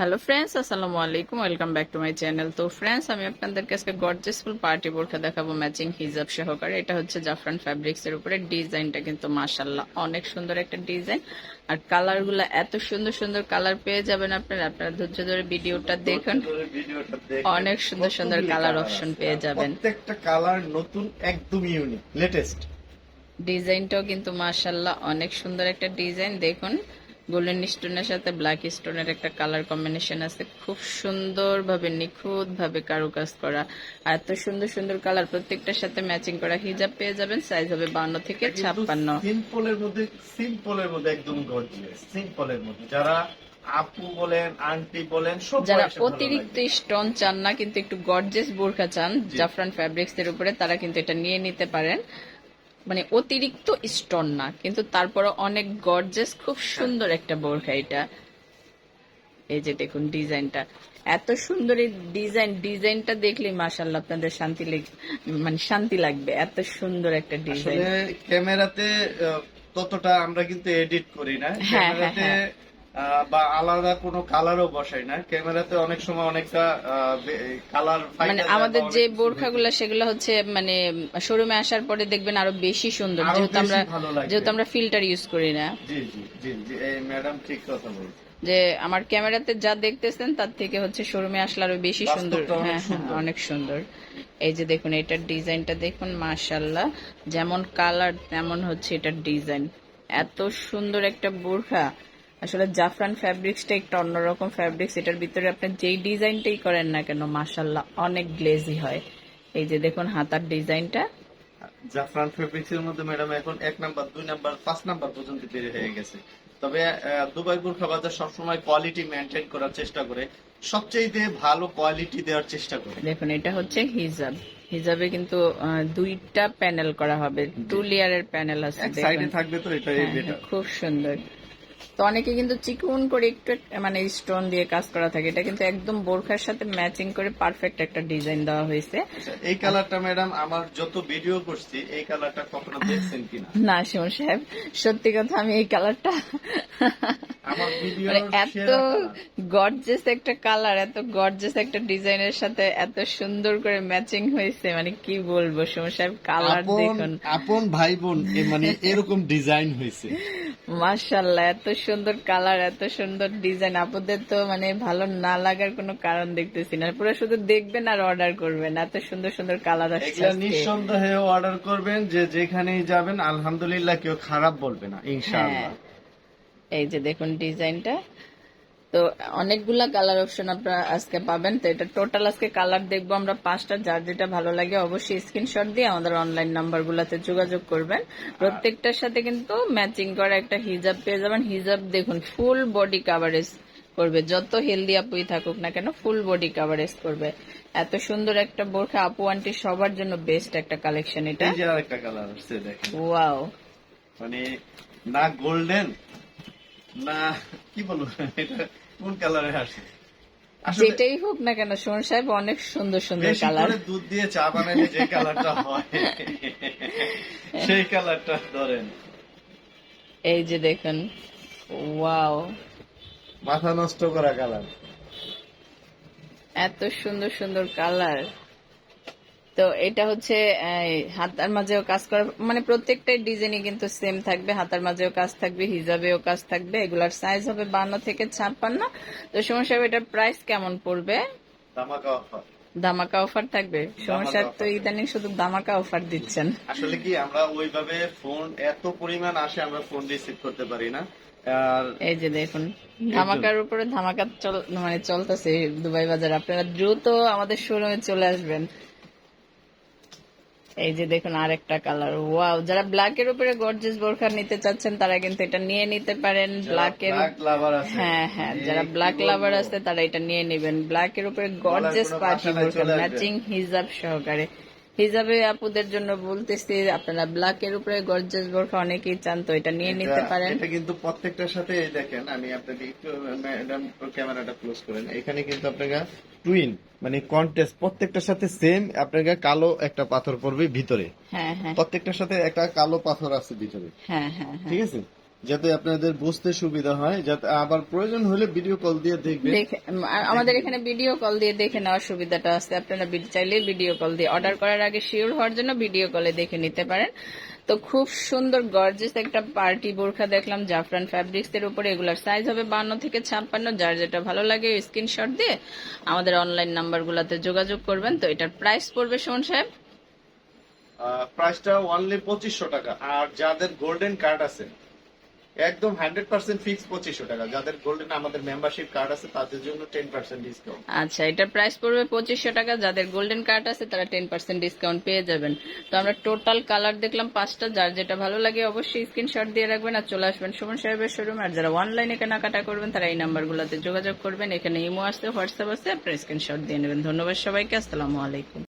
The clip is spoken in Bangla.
হ্যালো ফ্রেন্ডস আসসালামু আলাইকুম welcome back to my channel তো ফ্রেন্ডস আমি আপনাদেরকে আজকে গর্জেসফুল পার্টি বোরখা দেখাবো ম্যাচিং হিজাব সহকারে। এটা হচ্ছে জাফরান ফ্যাব্রিক্স এর উপরে। ডিজাইনটা কিন্তু মাশাল্লাহ অনেক সুন্দর একটা ডিজাইন আর কালারগুলা এত সুন্দর সুন্দর কালার পেয়ে যাবেন আপনারা। আপনারা ধৈর্য ধরে ভিডিওটা দেখুন। অনেক সুন্দর সুন্দর কালার অপশন। পেয়ে যাবেন। প্রত্যেকটা কালার নতুন একদম ইউনিক লেটেস্ট ডিজাইনটাও কিন্তু মাশাল্লাহ অনেক সুন্দর একটা ডিজাইন দেখুন গোল্ডেন স্টোনের সাথে ব্ল্যাক স্টোনের একটা কালার কম্বিনেশন আছে। খুব সুন্দর ভাবে নিখুঁত ভাবে কারুকাজ করা। আর এত সুন্দর সুন্দর কালার প্রত্যেকটার সাথে ম্যাচিং করা। হিজাব পেয়ে যাবেন সাইজ হবে বান্ন থেকে ছাপ্পান্ন। সিম্পলের মধ্যে সিম্পলের মধ্যে একদম গর্জিয়াস সিম্পলের মধ্যে। যারা আপু বলেন আন্টি বলেন সব যারা অতিরিক্ত স্টোন চান না কিন্তু একটু গর্জেস বোরখা চান জাফরান ফ্যাব্রিক্স এর উপরে তারা কিন্তু এটা নিয়ে নিতে পারেন। মানে অতিরিক্ত স্টোন না কিন্তু তারপরে অনেক গর্জেস খুব সুন্দর একটা বোরখা এটা। এই যে দেখুন ডিজাইনটা। এত সুন্দর এই ডিজাইন ডিজাইনটা দেখলে মাশাল্লাহ আপনাদের শান্তি লেগ- মানে শান্তি লাগবে। এত সুন্দর একটা ডিজাইন। ক্যামেরাতে ততটা আমরা কিন্তু এডিট করি না। হ্যাঁ, ক্যামেরাতে হ্যাঁ, বা আলাদা কোনো কালারও বসাই না। ক্যামেরাতে অনেক সময় অনেকটা কালার মানে আমাদের যে বোরখাগুলো সেগুলো হচ্ছে মানে শোরুমে আসার পরে দেখবেন আরও বেশি সুন্দর যেহেতু আমরা যেহেতু আমরা ফিল্টার ইউজ করি না। জি জি জি জি এই ম্যাডাম ঠিক কথা বলছে। যে আমার ক্যামেরাতে যা দেখতেছেন তার থেকে হচ্ছে শোরুমে আসলে আরও বেশি সুন্দর। অনেক হ্যাঁ হ্যাঁ সুন্দর। অনেক সুন্দর। এই যে দেখুন এটার ডিজাইনটা দেখুন মাশাল্লাহ যেমন কালার তেমন হচ্ছে এটার ডিজাইন এত সুন্দর একটা বোরখা। আসলে জাফরান ফ্যাব্রিক্সটা একটা অন্যরকম ফ্যাব্রিক্স এটার ভিতরে আপনি যেই ডিজাইনটাই করেন না কেন মাশাল্লাহ অনেক গ্লেজি হয়। এই যে দেখুন হাতার ডিজাইনটা। জাফরান ফেব্রিক্স এর মধ্যে ম্যাডাম এখন এক নাম্বার দুই নাম্বার পাঁচ নাম্বার পর্যন্ত বেড়ে হয়ে গেছে। তবে দুবাই বোরখা বাজার সবসময় কোয়ালিটি মেনটেন করার চেষ্টা করে। সবচেয়ে ভালো কোয়ালিটি দেওয়ার চেষ্টা করে। দেখুন এটা হচ্ছে হিজাব। হিজাবে কিন্তু দুইটা প্যানেল করা হবে। টু লেয়ারের প্যানেল আছে সাইডে থাকবে তো এটাই হ্যাঁ, হ্যাঁ, খুব সুন্দর। তো অনেকে কিন্তু চিকুন করে একটু মানে স্টোন দিয়ে কাজ করা থাকে। এটা কিন্তু একদম বোরখার সাথে ম্যাচিং করে পারফেক্ট একটা ডিজাইন দেওয়া হয়েছে। এই কালারটা ম্যাডাম আমার যত ভিডিও করছি এই কালারটা কখনো দেখছেন কিনা? না শিমন সাহেব সত্যি কথা আমি এই কালারটা মানে এত গর্জেস একটা কালার এত গর্জেস একটা ডিজাইনের সাথে এত সুন্দর করে ম্যাচিং হয়েছে। মানে কি বলব শিমন সাহেব কালার দেখুন। আপন ভাই বোন মানে এরকম ডিজাইন হয়েছে। মাশাল্লাহ এত সুন্দর কালার এত সুন্দর ডিজাইন আপুদের তো মানে ভালো না লাগার কোনো কারণ দেখতেছি না। পুরো শুধু দেখবেন আর অর্ডার করবেন। এত সুন্দর সুন্দর কালার আসছে নিঃসন্দেহে অর্ডার করবেন যে যেখানেই যাবেন আলহামদুলিল্লাহ কেউ খারাপ বলবে না ইনশাআল্লাহ। হ্যাঁ। এই যে দেখুন ডিজাইনটা তো অনেকগুলা কালার অপশন আপনারা আজকে পাবেন। তো এটা টোটাল আজকে কালার দেখব আমরা পাঁচটা। যার যেটা ভালো লাগে অবশ্যই স্ক্রিনশট দিয়ে আমাদের অনলাইন নাম্বার গুলাতে যোগাযোগ করবেন। প্রত্যেকটার সাথে কিন্তু ম্যাচিং করা একটা হিজাব পেয়ে যাবেন। হিজাব দেখুন ফুল বডি কাভারেজ করবে। যত হেলদি আপুই থাকুক না কেন ফুল বডি কাভারেজ করবে। এত সুন্দর একটা বোরখা আপু আন্টি সবার জন্য বেস্ট একটা কালেকশন এটা। আরেকটা কালার ওয়াও মানে না গোল্ডেন না কি বলব এটা কোন কালারে আসে যেটাই হোক না কেন সোন সাহেব অনেক সুন্দর সুন্দর কালার দুধ দিয়ে চা বানালে যে কালারটা হয় সেই কালারটা ধরেন। এই যে দেখুন ওয়াও মাথা নষ্ট করা কালার এত সুন্দর সুন্দর কালার তো এটা হচ্ছে হাতার মাঝেও কাজ করা মানে প্রত্যেকটাই ডিজাইনই কিন্তু সেম থাকবে। হাতার মাঝেও কাজ থাকবে হিজাবেও কাজ থাকবে। এগুলার সাইজ হবে বান্ন থেকে ছাপ্পান্ন। তো সময় সাহেব এটার প্রাইস কেমন পড়বে? ধামাকা অফার দামাকা অফার থাকবে? সময় সাহেব তো ইদানিং শুধু দামাকা অফার দিচ্ছেন। আসলে কি আমরা ওইভাবে ফোন এত পরিমাণ আসে আমরা ফোন রিসিভ করতে পারি না। এই যে দেখুন ধামাকার উপরে ধামাকা চল মানে চলতেছে দুবাই বাজার। আপনারা দ্রুত আমাদের শোরুমে চলে আসবেন। এই যে দেখুন আরেকটা কালার ওয়াও যারা ব্ল্যাক এর উপরে গর্জেস বোরখা নিতে চাচ্ছেন তারা কিন্তু এটা নিয়ে নিতে পারেন। ব্ল্যাক এর হ্যাঁ হ্যাঁ যারা ব্ল্যাক লাভার আছে তারা এটা নিয়ে নেবেন। ব্ল্যাক এর উপরে গর্জেস পাঠিয়ে পার্টি বোরখা ম্যাচিং হিজাব সহকারে। হিজাবে আপুদের জন্য বলতেছি আপনারা ব্ল্যাক এর উপরে গর্জেস বোরখা অনেকেই চান তো এটা নিয়ে নিতে পারেন। এটা কিন্তু প্রত্যেকটার সাথে দেখেন আমি আপনাকে একটু ম্যাডাম ক্যামেরাটা ক্লোজ করেন। এখানে কিন্তু আপনাকে টুইন মানে কন্টেস্ট প্রত্যেকটার সাথে সেম আপনাকে কালো একটা পাথর পড়বে ভিতরে। হ্যাঁ হ্যাঁ। প্রত্যেকটার সাথে একটা কালো পাথর আছে ভিতরে। হ্যাঁ হ্যাঁ। ঠিক আছে? যাতে আপনাদের বুঝতে সুবিধা হয় যাতে আবার প্রয়োজন হলে ভিডিও কল দিয়ে দেখবে দেখে উম, আর আমাদের এখানে ভিডিও কল দিয়ে দেখে নেওয়ার সুবিধাটা আছে। আপনারা চাইলে ভিডিও কল দিয়ে অর্ডার করার আগে শিওর হওয়ার জন্য ভিডিও কলে দেখে নিতে পারেন। তো খুব সুন্দর গর্জেস একটা পার্টি বোরখা দেখলাম জাফরান ফ্যাব্রিক্স এর উপরে। এগুলার সাইজ হবে বান্ন থেকে ছাপ্পান্ন। যার যেটা ভালো লাগে স্ক্রিনশট দিয়ে আমাদের অনলাইন নাম্বার গুলাতে যোগাযোগ করবেন। তো এটার প্রাইস পড়বে শোন সাহেব? প্রাইসটা অনলি পঁচিশশো টাকা। আর যাদের গোল্ডেন কার্ড আছে একদম হান্ড্রেড পার্সেন্ট ফিক্স পঁচিশশো টাকা। যাদের গোল্ডেন আমাদের মেম্বারশিপ কার্ড আছে, তাদের জন্য টেন পার্সেন্ট ডিসকাউন্ট আচ্ছা এটার প্রাইস পড়বে পঁচিশশো টাকা। যাদের গোল্ডেন কার্ড আছে, তারা টেন পার্সেন্ট ডিসকাউন্ট পেয়ে যাবেন। তো আমরা টোটাল কালার দেখলাম পাঁচটা। যার যেটা ভালো লাগে অবশ্যই স্ক্রিনশট দিয়ে রাখবেন আর চলে আসবেন সুমন সাহেবের শোরুম আর যারা অনলাইনে কেনাকাটা করবেন, তারা এই নাম্বারগুলোতে যোগাযোগ করবেন। এখানে ইমো আছে, হোয়াটসঅ্যাপ আছে, আপনার স্ক্রিনশট দিয়ে নেবেন। ধন্যবাদ সবাইকে। আসসালামু আলাইকুম।